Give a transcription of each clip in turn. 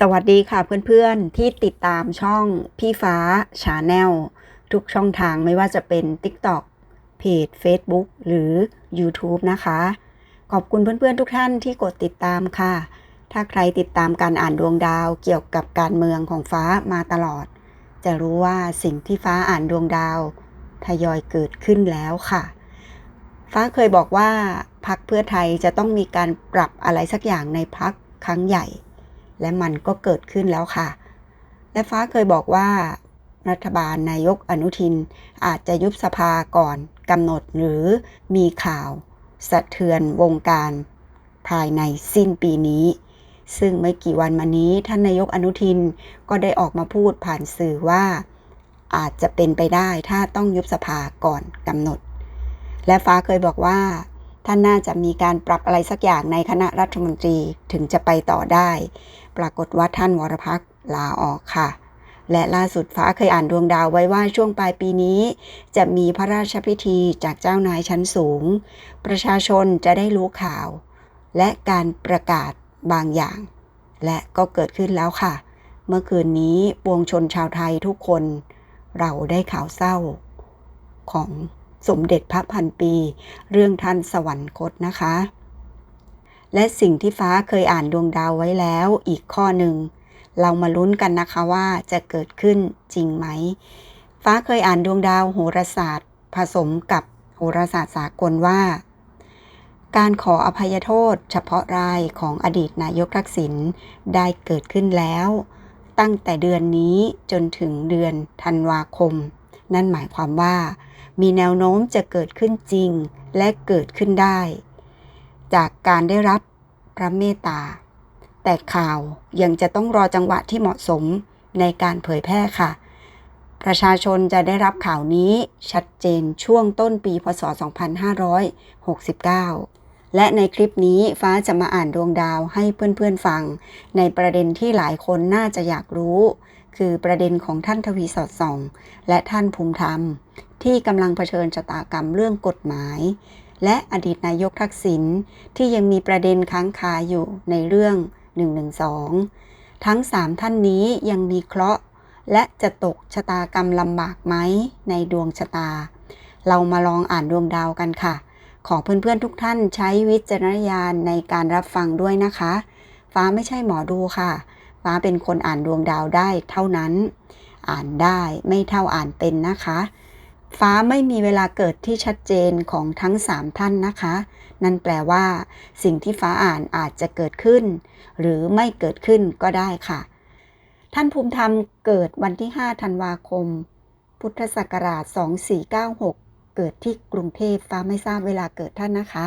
สวัสดีค่ะเพื่อนๆที่ติดตามช่องพี่ฟ้าชาแนลทุกช่องทางไม่ว่าจะเป็น TikTok เพจ Facebook หรือ YouTube นะคะ ขอบคุณเพื่อนๆทุกท่านที่กดติดตามค่ะ ถ้าใครติดตามการอ่านดวงดาวเกี่ยวกับการเมืองของฟ้ามาตลอด จะรู้ว่าสิ่งที่ฟ้าอ่านดวงดาวทยอยเกิดขึ้นแล้วค่ะ ฟ้าเคยบอกว่าพักเพื่อไทยจะต้องมีการปรับอะไรสักอย่างในพักครั้งใหญ่ และมันก็เกิดขึ้นแล้วค่ะ และฟ้าเคยบอกว่ารัฐบาลนายกอนุทิน อาจจะยุบสภาก่อนกำหนดหรือมีข่าว สะเทือนวงการภายในสิ้นปีนี้ ซึ่งไม่กี่วันมานี้ท่านนายกอนุทินก็ได้ออกมาพูดผ่านสื่อว่า อาจจะเป็นไปได้ถ้าต้องยุบสภาก่อนกำหนด และฟ้าเคยบอกว่า ท่านน่าจะมีการปรับอะไรสักอย่างในคณะรัฐมนตรีถึงจะไปต่อได้ ปรากฏว่าท่านวรพักลาออกค่ะ และล่าสุดฟ้าเคยอ่านดวงดาวไว้ว่าช่วงปลายปีนี้ จะมีพระราชพิธีจากเจ้านายชั้นสูง ประชาชนจะได้รู้ข่าว และการประกาศบางอย่าง และก็เกิดขึ้นแล้วค่ะ เมื่อคืนนี้ปวงชนชาวไทยทุกคน เราได้ข่าวเศร้าของ สมเด็จพระพันปี เรื่องท่านสวรรคตนะคะ และสิ่งที่ฟ้าเคยอ่านดวงดาวไว้แล้วอีกข้อหนึ่ง เรามาลุ้นกันนะคะว่าจะเกิดขึ้นจริงไหม ฟ้าเคยอ่านดวงดาวโหราศาสตร์ ผสมกับโหราศาสตร์สากลว่า การขออภัยโทษ เฉพาะรายของอดีตนายกทักษิณได้เกิดขึ้นแล้ว ตั้งแต่เดือนนี้จนถึงเดือนธันวาคม นั่นหมายความว่า มีแนวโน้มจะเกิดขึ้นจริงและเกิดขึ้นได้ จากการได้รับพระเมตตา แต่ข่าวยังจะต้องรอจังหวะที่เหมาะสมในการเผยแพร่ค่ะ ประชาชนจะได้รับข่าวนี้ชัดเจนช่วงต้นปีพศ 2569 และในคลิปนี้ฟ้าจะมาอ่านดวงดาวให้เพื่อนๆฟัง ในประเด็นที่หลายคนน่าจะอยากรู้ คือประเด็นของท่านทวีสอดส่อง และท่านภูมิธรรม ที่กำลังเผชิญชะตากรรมเรื่องกฎหมาย และอดีตนายกทักษิณที่ยังมีประเด็นค้างคาอยู่ในเรื่อง 112 ทั้ง 3 ท่านนี้ยังมีเคราะห์ และจะตกชะตากรรมลำบากไหมในดวงชะตา เรามาลองอ่านดวงดาวกันค่ะ ขอเพื่อนๆทุกท่านใช้วิจารณญาณในการรับฟังด้วยนะคะ ฟ้าไม่ใช่หมอดูค่ะ ฟ้าเป็นคนอ่านดวงดาวได้เท่านั้น อ่านได้ไม่เท่าอ่านเป็นนะคะ ฟ้าไม่มีเวลาเกิดที่ชัดเจนของทั้ง 3 ท่านนะคะ นั่นแปลว่า สิ่งที่ฟ้าอ่านอาจจะเกิดขึ้น หรือไม่เกิดขึ้นก็ได้ค่ะ ท่านภูมิธรรมเกิดวันที่ 5 ธันวาคม พุทธศักราช 2496 เกิดที่กรุงเทพฟ้าไม่ทราบเวลาเกิดท่านนะคะ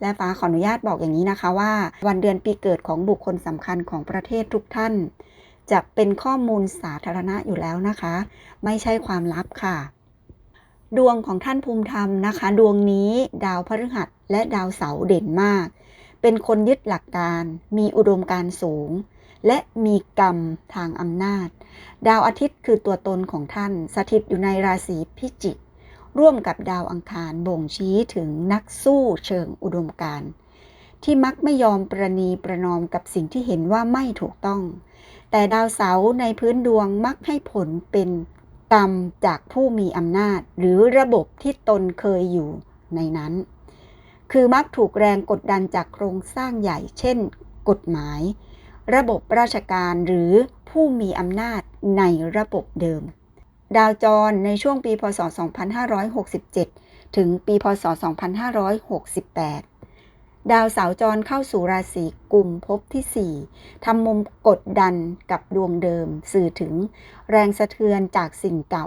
และฟ้าขออนุญาตบอกอย่างนี้นะคะว่า วันเดือนปีเกิดของบุคคลสำคัญของประเทศทุกท่าน จะเป็นข้อมูลสาธารณะอยู่แล้วนะคะ ไม่ใช่ความลับค่ะ ดวงของท่านภูมิธรรมนะคะ ดวงนี้ดาวพฤหัสและดาวเสาร์เด่นมาก เป็นคนยึดหลักการ มีอุดมการณ์สูง และมีกรรมทางอำนาจ ดาวอาทิตย์คือตัวตนของท่าน สถิตอยู่ในราศีพิจิก ร่วมกับดาวอังคารบ่งชี้ถึงนักสู้เชิงอุดมการณ์ที่มักไม่ยอมประนีประนอมกับสิ่งที่เห็นว่าไม่ถูกต้อง แต่ดาวเสาร์ในพื้นดวงมักให้ผลเป็น กรรมจากผู้มีอำนาจ หรือระบบที่ตนเคยอยู่ในนั้น คือมักถูกแรงกดดันจากโครงสร้างใหญ่ เช่น กฎหมาย ระบบราชการหรือผู้มีอำนาจในระบบเดิม ดาวจรในช่วงปีพศ 2567 ถึงปีพศ 2568 ดาวเสาจรเข้าสู่ราศีกุมภพที่ 4 ทำมุมกดดันกับดวงเดิม สื่อถึงแรงสะเทือนจากสิ่งเก่า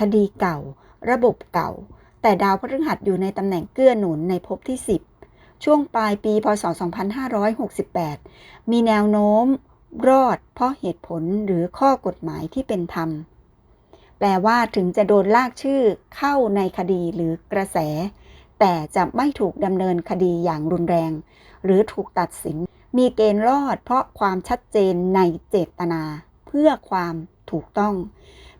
คดีเก่า ระบบเก่า แต่ดาวพฤหัสอยู่ในตำแหน่งเกื้อหนุนในภพที่ 10 ช่วงปลายปีพศ 2568 มีแนวโน้มรอดเพราะเหตุผลหรือข้อกฎหมายที่เป็นธรรม แปลว่าถึงจะโดนลากชื่อเข้าในคดีหรือกระแส แต่จะไม่ถูกดำเนินคดีอย่างรุนแรง หรือถูกตัดสิน มีเกณฑ์รอดเพราะความชัดเจนในเจตนา เพื่อความถูกต้อง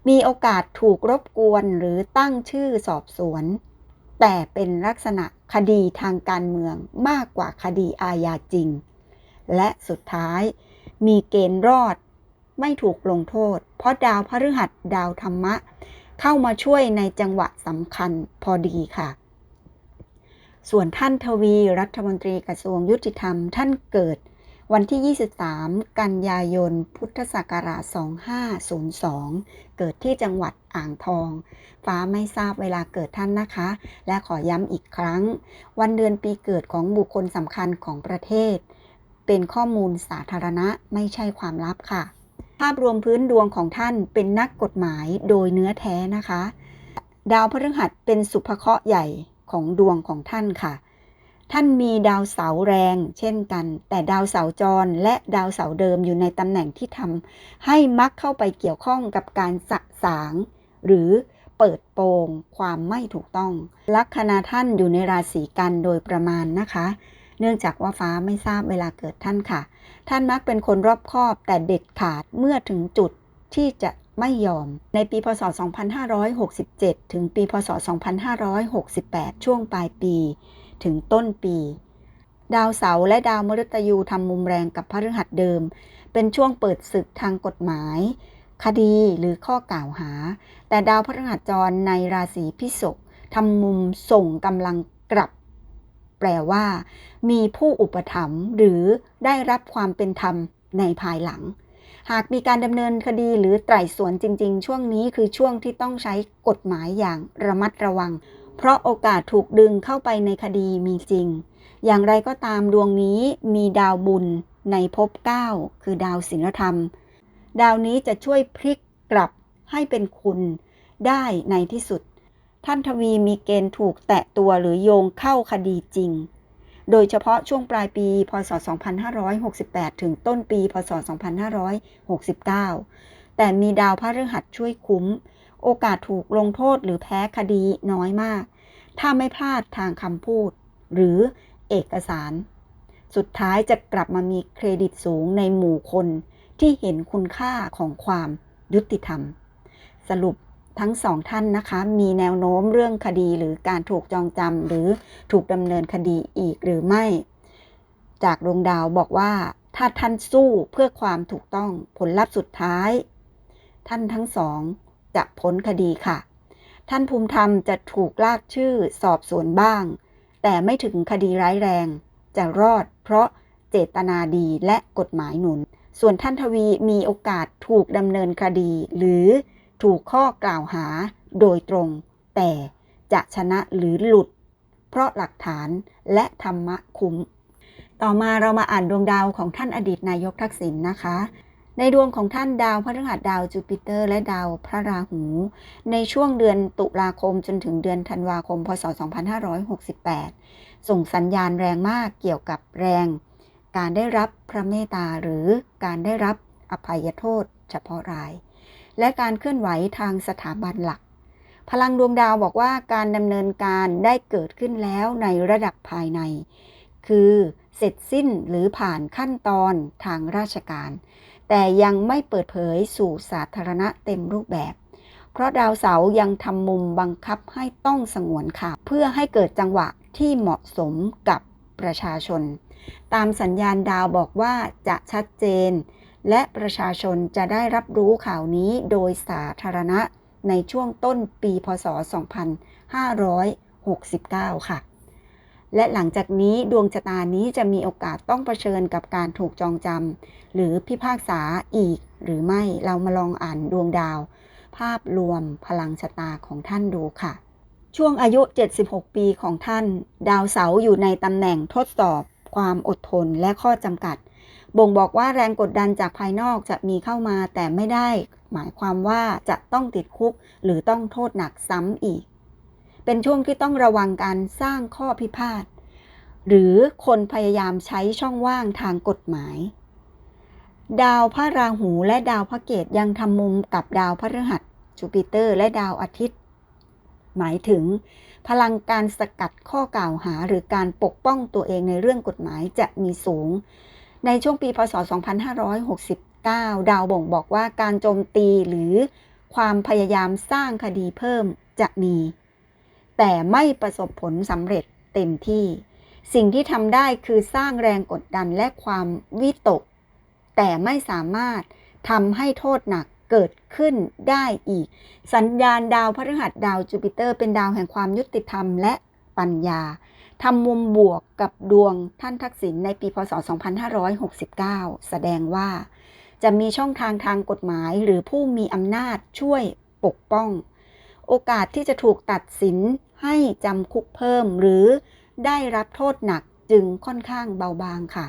มีโอกาสถูกรบกวนหรือตั้งชื่อสอบสวน แต่เป็นลักษณะคดีทางการเมืองมากกว่าคดีอาญาจริง และสุดท้าย มีเกณฑ์รอดไม่ถูกลงโทษ เพราะดาวพฤหัสดาวธรรมะ เข้ามาช่วยในจังหวะสำคัญพอดีค่ะ ส่วนท่านทวีรัฐมนตรีกระทรวงยุติธรรม ท่านเกิดวันที่ 23 กันยายน พุทธศักราช 2502 เกิดที่จังหวัดอ่างทอง ฟ้าไม่ทราบเวลาเกิดท่านนะคะ และขอย้ำอีกครั้ง วันเดือนปีเกิดของบุคคลสำคัญของประเทศ เป็นข้อมูลสาธารณะไม่ใช่ความลับค่ะ ภาพรวมพื้นดวงของท่านเป็นนักกฎหมายโดยเนื้อแท้นะคะ ดาวพฤหัสเป็นสุภเคราะห์ใหญ่ ของดวงของท่านค่ะ ท่านมีดาวเสาแรง เช่นกัน แต่ดาวเสาจรและดาวเสาเดิมอยู่ในตำแหน่งที่ทำให้มักเข้าไปเกี่ยวข้องกับการสะสาง หรือเปิดโปงความไม่ถูกต้อง ลัคนาท่านอยู่ในราศีกันโดยประมาณนะคะ เนื่องจากว่าฟ้าไม่ทราบเวลาเกิดท่านค่ะ ท่านมักเป็นคนรอบคอบแต่เด็ดขาดเมื่อถึงจุดที่จะ ไม่ยอม ในปีพศ 2567 ถึงปีพศ 2568 ช่วงปลายปี ถึงต้นปี ดาวเสาร์และดาวมฤตยูทำมุมแรงกับพฤหัสเดิม เป็นช่วงเปิดศึกทางกฎหมาย คดีหรือข้อกล่าวหา แต่ดาวพฤหัสจรในราศีพิษกทำมุมส่งกำลังกลับ แปลว่า มีผู้อุปถัมภ์หรือได้รับความเป็นธรรมในภายหลัง หากมีการดำเนินคดีหรือไตร่สวนจริง ๆ ช่วงนี้คือช่วงที่ต้องใช้กฎหมายอย่างระมัดระวัง เพราะโอกาสถูกดึงเข้าไปในคดีมีจริง อย่างไรก็ตามดวงนี้มีดาวบุญในภพ9คือดาวศีลธรรม ดาวนี้จะช่วยพลิกกลับให้เป็นคุณได้ในที่สุด ท่านทวีมีเกณฑ์ถูกแตะตัวหรือโยงเข้าคดีจริง โดยเฉพาะช่วงปลายปี พศ 2568 ถึงต้นปี พศ 2569 แต่มีดาวพฤหัสช่วยคุ้ม โอกาสถูกลงโทษหรือแพ้คดีน้อยมาก ถ้าไม่พลาดทางคำพูด หรือเอกสาร สุดท้ายจะกลับมามีเครดิตสูงในหมู่คนที่เห็นคุณค่าของความยุติธรรม สรุป ทั้งสองท่านนะคะ มีแนวโน้มเรื่องคดีหรือการถูกจองจำหรือถูกดำเนินคดีอีกหรือไม่ จากดวงดาวบอกว่า ถ้าท่านสู้เพื่อความถูกต้องผลลัพธ์สุดท้าย ท่านทั้งสองจะพ้นคดีค่ะ ท่านภูมิธรรมจะถูกลากชื่อสอบสวนบ้าง แต่ไม่ถึงคดีร้ายแรง จะรอดเพราะเจตนาดีและกฎหมายหนุน ส่วนท่านทวีมีโอกาสถูกดำเนินคดีหรือ ถูกข้อกล่าวหาโดยตรง แต่จะชนะหรือหลุด เพราะหลักฐานและธรรมะคุ้ม ต่อมาเรามาอ่านดวงดาวของท่านอดีตนายกทักษิณนนะคะ ในดวงของท่านดาวพฤหัสดาวจูปิเตอร์ และดาวพระราหู ในช่วงเดือนตุลาคมจนถึงเดือนธันวาคม พศ 2568 ส่งสัญญาณแรงมากเกี่ยวกับแรง การได้รับพระเมตตาหรือการได้รับอภัยโทษเฉพาะราย และการเคลื่อนไหวทางสถาบันหลัก พลังดวงดาวบอกว่าการดำเนินการได้เกิดขึ้นแล้วในระดับภายใน คือเสร็จสิ้นหรือผ่านขั้นตอนทางราชการ แต่ยังไม่เปิดเผยสู่สาธารณะเต็มรูปแบบ เพราะดาวเสาร์ยังทำมุมบังคับให้ต้องสงวนข่าว เพื่อให้เกิดจังหวะที่เหมาะสมกับประชาชน ตามสัญญาณดาวบอกว่าจะชัดเจน และประชาชนจะได้รับรู้ข่าวนี้โดยสาธารณะในช่วงต้นปีพศ 2569 ค่ะ และหลังจากนี้ดวงชะตานี้จะมีโอกาสต้องเผชิญกับการถูกจองจำหรือพิพากษาอีกหรือไม่เรามาลองอ่านดวงดาว ภาพรวมพลังชะตาของท่านดูค่ะ ช่วงอายุ 76 ปีของท่าน ดาวเสาร์อยู่ในตำแหน่งทดสอบ ความอดทนและข้อจำกัด บ่งบอกว่าแรงกดดันจากภายนอกจะมีเข้ามาแต่ไม่ได้ หมายความว่าจะต้องติดคุก หรือต้องโทษหนักซ้ำอีก เป็นช่วงที่ต้องระวังการสร้างข้อพิพาทหรือคนพยายามใช้ช่องว่างทางกฎหมาย ดาวพระราหูและดาวพระเกตยังทำมุมกับดาวพฤหัสจูปิเตอร์และดาวอาทิตย์ หมายถึง พลังการสกัดข้อกล่าวหาหรือการปกป้องตัวเองในเรื่องกฎหมายจะมีสูง ในช่วงปีพศ 2569 ดาวบ่งบอกว่าการโจมตีหรือความพยายามสร้างคดีเพิ่มจะมี แต่ไม่ประสบผลสำเร็จเต็มที่ สิ่งที่ทำได้คือสร้างแรงกดดันและความวิตก แต่ไม่สามารถทำให้โทษหนักเกิดขึ้นได้อีก สัญญาณดาวพฤหัสดาวจูปิเตอร์เป็นดาวแห่งความยุติธรรมและ ปัญญาทำมุมบวกกับดวงท่านทักษิณในปีพศ 2569 แสดงว่า จะมีช่องทางทางกฎหมายหรือผู้มีอำนาจช่วยปกป้อง โอกาสที่จะถูกตัดสินให้จำคุกเพิ่มหรือได้รับโทษหนักจึงค่อนข้างเบาบางค่ะ